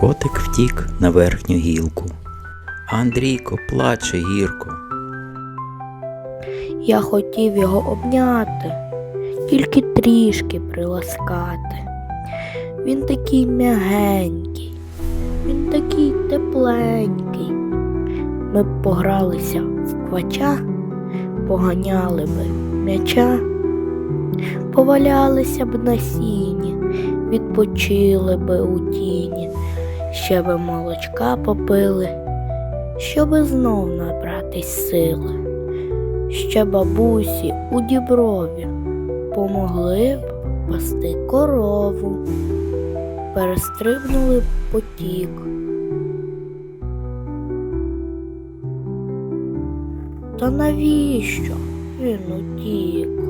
Котик втік на верхню гілку. Андрійко плаче гірко. Я хотів його обняти, тільки трішки приласкати. Він такий м'ягенький, він такий тепленький. Ми б погралися в квача, поганяли би м'яча, повалялися б на сіні, відпочили би у тіні, ще би молочка попили, щоби знов набратись сили ще бабусі у діброві помогли б пасти корову, перестрибнули б потік. Та навіщо він утік?